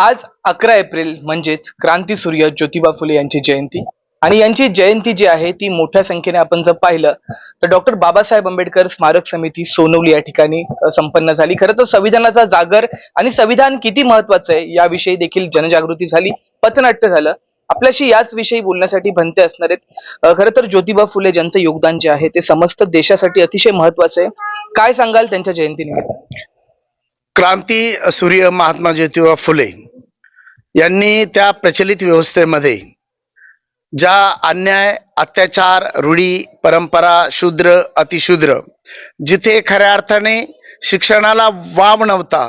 आज अकरा एप्रिल म्हणजेच क्रांती सूर्य ज्योतिबा फुले यांची जयंती. आणि यांची जयंती जी आहे ती मोठ्या संख्येने आपण जर पाहिलं तर डॉक्टर बाबासाहेब आंबेडकर स्मारक समिती सोनवली या ठिकाणी संपन्न झाली. खरं तर संविधानाचा जागर आणि संविधान किती महत्वाचं आहे याविषयी देखील जनजागृती झाली पथनाट्य झालं. आपल्याशी याच विषयी बोलण्यासाठी भंते असणार आहेत. खरं तर ज्योतिबा फुले ज्यांचं योगदान जे आहे ते समस्त देशासाठी अतिशय महत्वाचं आहे. काय सांगाल त्यांच्या जयंतीनिमित्त? क्रांती सूर्य महात्मा ज्योतिबा फुले यांनी त्या प्रचलित व्यवस्थेमध्ये ज्या अन्याय अत्याचार रूढी परंपरा शूद्र अतिशूद्र जिथे खऱ्या अर्थाने शिक्षणाला वाव नव्हता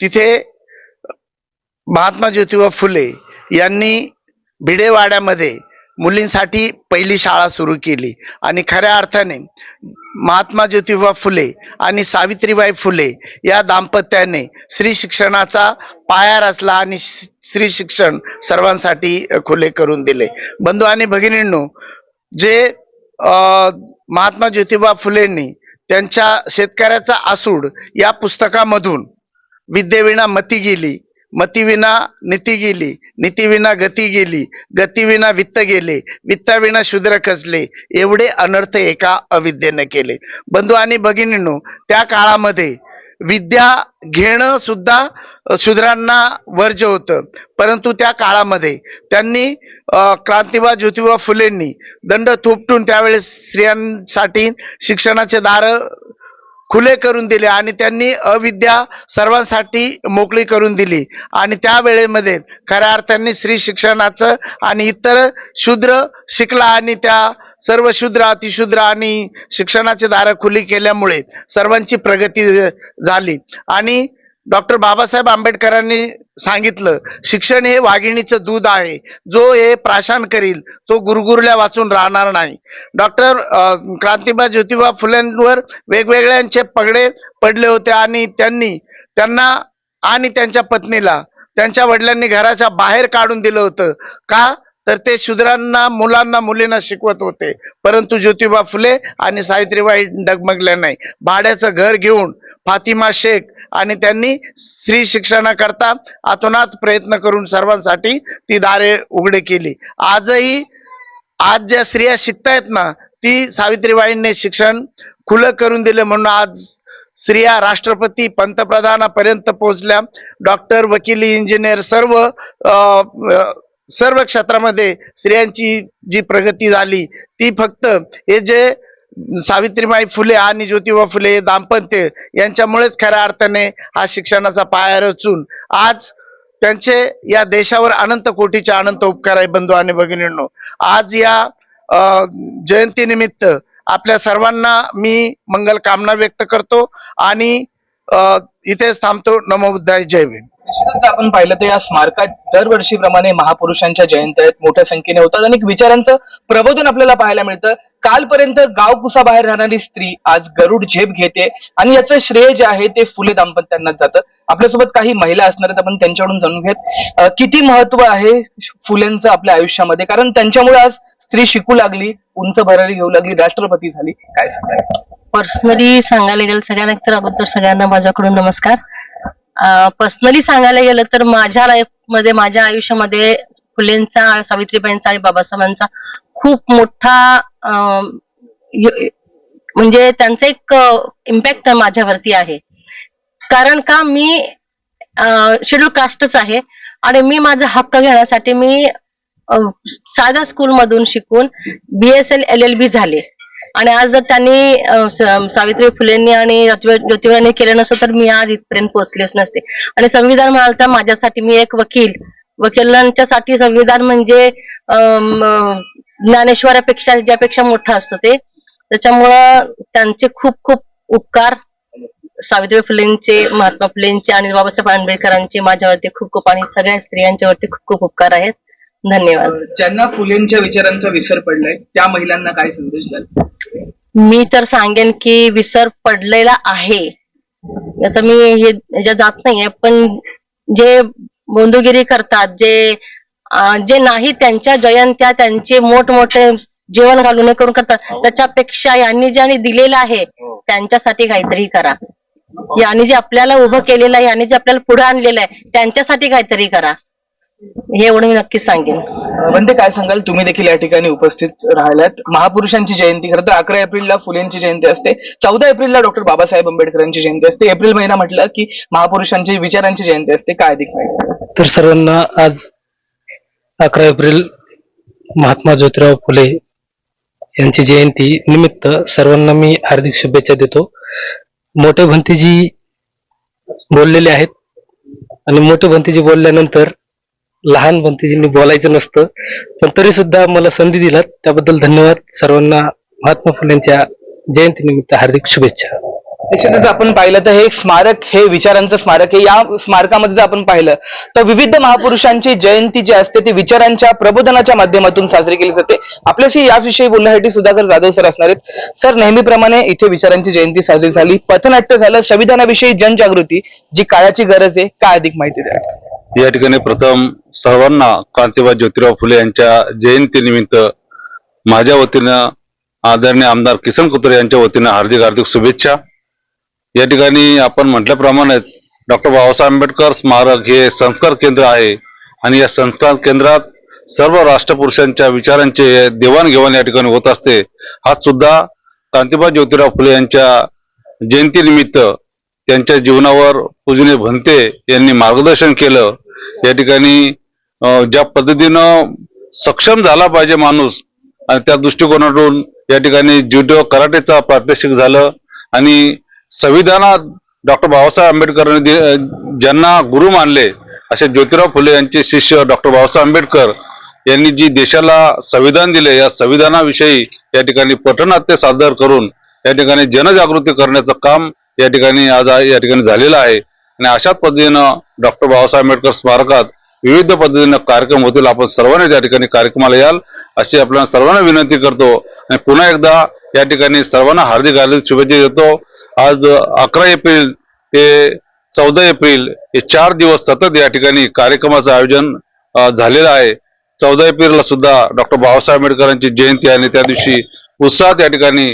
तिथे महात्मा ज्योतिबा फुले यांनी भिडेवाड्यामध्ये मुलींसाठी पहिली शाळा सुरू केली. आणि खऱ्या अर्थाने महात्मा ज्योतिबा फुले आणि सावित्रीबाई फुले या दाम्पत्याने स्त्री शिक्षणाचा पाया रचला आणि स्त्री शिक्षण सर्वांसाठी खुले करून दिले. बंधू आणि भगिनींनो जे महात्मा ज्योतिबा फुलेंनी त्यांच्या शेतकऱ्याचा आसूड या पुस्तकामधून विद्येविना मती गेली मतीविना नीती गेली नीतीविना गती गेली गतीविना वित्त गेले वित्ताविना शूद्र खचले एवढे अनर्थ एका अविद्येने केले. बंधू आणि भगिनींनो त्या काळामध्ये विद्या घेणं सुद्धा शूद्रांना वर्ज्य होतं. परंतु त्या काळामध्ये त्यांनी क्रांतिबा ज्योतिबा फुलेंनी दंड थोपटून त्यावेळेस स्त्रियांसाठी शिक्षणाचे दार खुले करून दिले आणि त्यांनी अविद्या सर्वांसाठी मोकळी करून दिली. आणि त्या वेळेमध्ये खऱ्या अर्थाने स्त्री शिक्षणाचं आणि इतर शूद्र शिकला आणि त्या सर्व शूद्र अतिशूद्र आणि शिक्षणाचे दारं खुली केल्यामुळे सर्वांची प्रगती झाली. आणि डॉक्टर बाबासाहेब आंबेडकरांनी सांगितलं शिक्षण हे वाघिणीचं दूध आहे. जो हे प्राशान करील तो गुरगुरल्या वाचून राहणार नाही. डॉक्टर क्रांतिबा ज्योतिबा फुलेंवर वेगवेगळ्यांचे पगडे पडले होते आणि त्यांनी त्यांना आणि त्यांच्या पत्नीला त्यांच्या वडिलांनी घराच्या बाहेर काढून दिलं होतं. का? तर ते शूद्रांना मुलांना मुलींना शिकवत होते. परंतु ज्योतिबा फुले आणि सावित्रीबाई डगमगल्या नाही. भाड्याचं घर घेऊन फातिमा शेख आणि त्यांनी स्त्री शिक्षणाकरता अतोनात प्रयत्न करून सर्वांसाठी ती दारे उघडे केली. आजही आज ज्या स्त्रिया शिकतायत ना ती सावित्रीबाईंनी शिक्षण खुलं करून दिलं म्हणून आज स्त्रिया राष्ट्रपती पंतप्रधानापर्यंत पोहोचल्या. डॉक्टर वकिली इंजिनियर सर्व सर्व क्षेत्रामध्ये स्त्रियांची जी प्रगती झाली ती फक्त हे जे सावित्रीबाई फुले आणि ज्योतिबा फुले दाम्पत्य यांच्यामुळेच खऱ्या अर्थाने हा शिक्षणाचा पाया रचून आज त्यांचे या देशावर अनंत कोटीचे अनंत उपकार आहे बंधू आणि भगिनींनो. आज या जयंतीनिमित्त आपल्या सर्वांना मी मंगल कामना व्यक्त करतो आणि इथेच थांबतो. नमो बुद्धाय जय भीम. निश्चितच आपण पाहिलं तर या स्मारकात दरवर्षीप्रमाणे महापुरुषांच्या जयंत्या आहेत मोठ्या संख्येने होतात आणि विचारांचं प्रबोधन आपल्याला पाहायला मिळतं. कालपर्यंत गाव कुसाबाहेर राहणारी स्त्री आज गरुड झेप घेते आणि याचं श्रेय जे आहे ते फुले दाम्पत्यांनाच जातं. आपल्यासोबत काही महिला असणार आहेत आपण त्यांच्याकडून जाणून घेत किती महत्त्व आहे फुलेंचं आपल्या आयुष्यामध्ये? कारण त्यांच्यामुळे आज स्त्री शिकू लागली उंच भरारी घेऊ लागली राष्ट्रपती झाली. काय सांगाल? पर्सनली सांगायला गेलं सगळ्यांना तर अगोदर सगळ्यांना माझ्याकडून नमस्कार. पर्सनली सांगायला गेलं तर माझ्या लाईफमध्ये माझ्या आयुष्यामध्ये फुलेंचा सावित्रीबाईंचा आणि बाबासाहेबांचा खूप मोठा म्हणजे त्यांचा एक इम्पॅक्ट माझ्यावरती आहे. कारण का? मी शेड्यूल कास्टच आहे आणि मी माझा हक्क घेण्यासाठी मी अं, साध्या स्कूल मधून शिकून बीएसएल एल एल बी झाले. आणि आज जर त्यांनी सावित्री फुलेंनी आणि ज्योतिबा ज्योतिबांनी केलं नसतं तर मी आज इथपर्यंत पोहोचलेच नसते. आणि संविधान म्हणाल तर माझ्यासाठी मी एक वकील. वकिलांच्यासाठी संविधान म्हणजे ज्ञानेश्वरापेक्षा ज्यापेक्षा मोठं असतं ते. त्याच्यामुळं त्यांचे खूप खूप उपकार सावित्रीबाई फुलेंचे महात्मा फुलेंचे आणि बाबासाहेब आंबेडकरांचे माझ्यावरती खूप खूप आणि सगळ्या स्त्रियांच्यावरती खूप खूप उपकार आहेत. धन्यवाद. ज्यांना फुलेंच्या विचारांचा विसर पडलाय त्या महिलांना काय संदेश द्याल? मी तर सांगेन की विसर पडलेला आहे. आता मी हे ह्याच्यात जात नाहीये पण जे बोंदुगिरी करतात जे अं, जे नाही त्यांच्या जयंत्या त्यांचे मोठमोठे जेवण घालून हे करून करतात त्याच्यापेक्षा यांनी ज्यांनी दिलेलं आहे त्यांच्यासाठी काहीतरी करा. यांनी जे आपल्याला उभं केलेलं आहे यांनी जे आपल्याला पुढे आणलेलं आहे त्यांच्यासाठी काहीतरी करा. हे एवढं मी नक्कीच सांगेन. म्हणजे काय सांगाल? तुम्ही देखील या ठिकाणी उपस्थित राहिलात. महापुरुषांची जयंती खरं तर अकरा एप्रिलला फुलेंची जयंती असते. चौदा एप्रिलला डॉक्टर बाबासाहेब आंबेडकरांची जयंती असते. एप्रिल महिना म्हटलं की महापुरुषांची विचारांची जयंती असते. काय अधिक माहिती? तर सर्वांना आज अकरा एप्रिल महात्मा ज्योतिराव फुले यांची जयंती निमित्त सर्वांना मी हार्दिक शुभेच्छा देतो. मोठे भंतीजी बोललेले आहेत. आणि मोठे भंतीजी बोलल्यानंतर लहान बोलायचं नसतं. पण तरी सुद्धा मला संधी दिलात. त्याबद्दल धन्यवाद. सर्वांना महात्मा फुलेंच्या जयंतीनिमित्त हार्दिक शुभेच्छा. निश्चितच आपण पाहिलं तर हे एक स्मारक हे विचारांचं स्मारक आहे. या स्मारकामध्ये जर आपण पाहिलं तर विविध महापुरुषांची जयंती जी असते ती विचारांच्या प्रबोधनाच्या माध्यमातून साजरी केली जाते. आपल्याशी याविषयी बोलण्यासाठी सुधाकर जाधव सर असणार आहेत. सर नेहमीप्रमाणे इथे विचारांची जयंती साजरी झाली. पथनाट्य झालं. संविधानाविषयी जनजागृती जी काळाची गरज आहे काय अधिक माहिती द्या या ठिकाणी प्रथम सर्वांना कांतीबा ज्योतिराव फुले यांच्या जयंतीनिमित्त माझ्या वतीनं आदरणीय आमदार किसन कुत्रे यांच्या वतीनं हार्दिक हार्दिक शुभेच्छा. या ठिकाणी आपण म्हटल्याप्रमाणे डॉक्टर बाबासाहेब आंबेडकर स्मारक हे संस्कार केंद्र आहे आणि या संस्कार केंद्रात सर्व राष्ट्रपुरुषांच्या विचारांचे देवाणघेवाण या ठिकाणी होत असते. आज सुद्धा कांतीबा ज्योतिराव फुले यांच्या जयंतीनिमित्त त्यांच्या जीवनावर पूजने भंते यांनी मार्गदर्शन केलं. या ठिकाणी ज्या पद्धतीनं सक्षम झाला पाहिजे माणूस आणि त्या दृष्टिकोनातून या ठिकाणी ज्युडो कराटेचा प्रात्यक्षिक झालं आणि संविधानात डॉक्टर बाबासाहेब आंबेडकरांनी ज्यांना गुरु मानले असे ज्योतिराव फुले यांचे शिष्य डॉक्टर बाबासाहेब आंबेडकर यांनी जी देशाला संविधान दिले या संविधानाविषयी या ठिकाणी पठनात्य सादर करून या ठिकाणी जनजागृती करण्याचं काम या ठिकाणी आज या ठिकाणी झालेलं आहे. आणि अशाच पद्धतीनं डॉक्टर बाबासाहेब आंबेडकर स्मारकात विविध पद्धतीनं कार्यक्रम होतील. आपण सर्वांनी त्या ठिकाणी कार्यक्रमाला याल अशी आपल्याला सर्वांना विनंती करतो. आणि पुन्हा एकदा या ठिकाणी सर्वांना हार्दिक हार्दिक शुभेच्छा देतो. आज अकरा एप्रिल ते चौदा एप्रिल हे चार दिवस सतत या ठिकाणी कार्यक्रमाचं आयोजन झालेलं आहे. चौदा एप्रिलला सुद्धा डॉक्टर बाबासाहेब आंबेडकरांची जयंती आहे आणि त्या दिवशी उत्साहात या ठिकाणी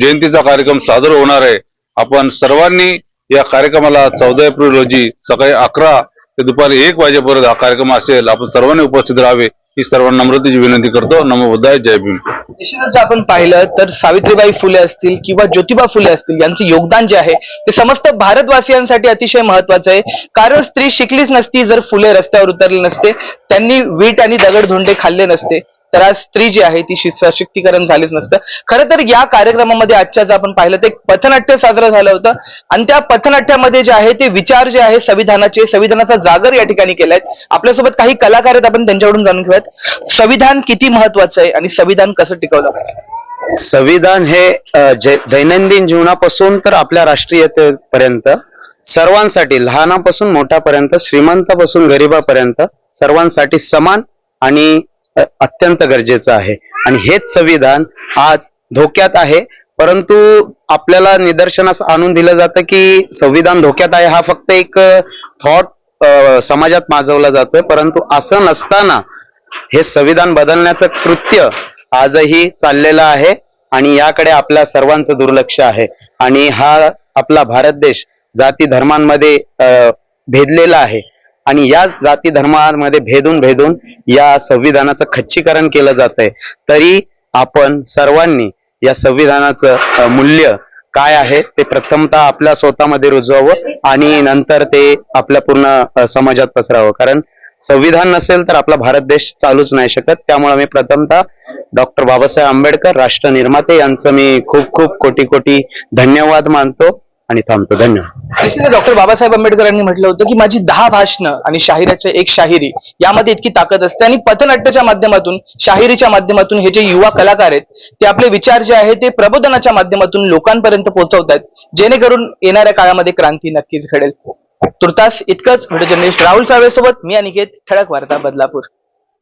जयंतीचा कार्यक्रम सादर होणार आहे. आपण सर्वांनी या कार्यक्रमाला चौदा एप्रिल रोजी सकाळी अकरा ते दुपारी एक वाजेपर्यंत हा कार्यक्रम असेल. आपण सर्वांनी उपस्थित राहावे. ही सर्वांना नम्रतेची विनंती करतो. नमो बुद्धाय. जय भीम. निश्चितच जर आपण पाहिलं तर सावित्रीबाई फुले असतील किंवा ज्योतिबा फुले असतील यांचं योगदान जे आहे ते समस्त भारतवासियांसाठी अतिशय महत्वाचं आहे. कारण स्त्री शिकलीच नसती जर फुले रस्त्यावर उतरले नसते त्यांनी वीट आणि दगडधोंडे खाल्ले नसते. तर आज स्त्री जी आहे ती सशक्तीकरण झालीच नसतं. खरं तर या कार्यक्रमामध्ये आजच्या जर आपण पाहिलं तर एक पथनाट्य साजरं झालं होतं. आणि त्या पथनाट्यामध्ये जे आहे ते विचार जे आहे संविधानाचे संविधानाचा जागर या ठिकाणी केलाय. आपल्यासोबत काही कलाकार आहेत आपण त्यांच्याकडून जाणून घेऊयात. संविधान किती महत्वाचं आहे आणि संविधान कसं टिकवलं संविधान हे दैनंदिन जीवनापासून तर आपल्या राष्ट्रीयतेपर्यंत सर्वांसाठी लहानापासून मोठ्यापर्यंत श्रीमंतापासून गरिबापर्यंत सर्वांसाठी समान आणि अत्यंत गरजेचं आहे. आणि हेच संविधान आज धोक्यात आहे. परंतु आपल्याला निदर्शनास आणून दिलं जातं की संविधान धोक्यात आहे हा फक्त एक थॉट समाजात माजवला जातोय. परंतु असं नसताना हे संविधान बदलण्याचं कृत्य आजही चाललेलं आहे आणि याकडे आपल्या सर्वांचं दुर्लक्ष आहे. आणि हा आपला भारत देश जाती धर्मांमध्ये भेदलेला आहे. आणि या जाती धर्मामध्ये भेदून भेदून या संविधानाचं खच्चीकरण केलं जात आहे तरी आपण सर्वांनी या संविधानाचं मूल्य काय आहे ते प्रथमतः आपल्या स्वतःमध्ये रुजवावं आणि नंतर ते आपल्या पूर्ण समाजात पसरावं. कारण संविधान नसेल तर आपला भारत देश चालूच नाही शकत. त्यामुळे मी प्रथमतः डॉक्टर बाबासाहेब आंबेडकर राष्ट्र निर्माते यांचं मी खूप खूप कोटी कोटी धन्यवाद मानतो. आणि थांबतो धन्यवाद. डॉक्टर बाबासाहेब आंबेडकरांनी म्हटलं होतं की माझी दहा भाषणं आणि शाहिराच्या एक शाहिरी यामध्ये इतकी ताकद असते आणि पथनाट्याच्या माध्यमातून शाहिरीच्या माध्यमातून हे जे युवा कलाकार आहेत ते आपले विचार जे आहे ते प्रबोधनाच्या माध्यमातून लोकांपर्यंत पोहोचवतात जेणेकरून येणाऱ्या काळामध्ये क्रांती नक्कीच घडेल. तुर्तास इतकंच व्हिडिओ जर्नलिस्ट राहुल साळवे सोबत मी अनिकेत ठळक वार्ता बदलापूर.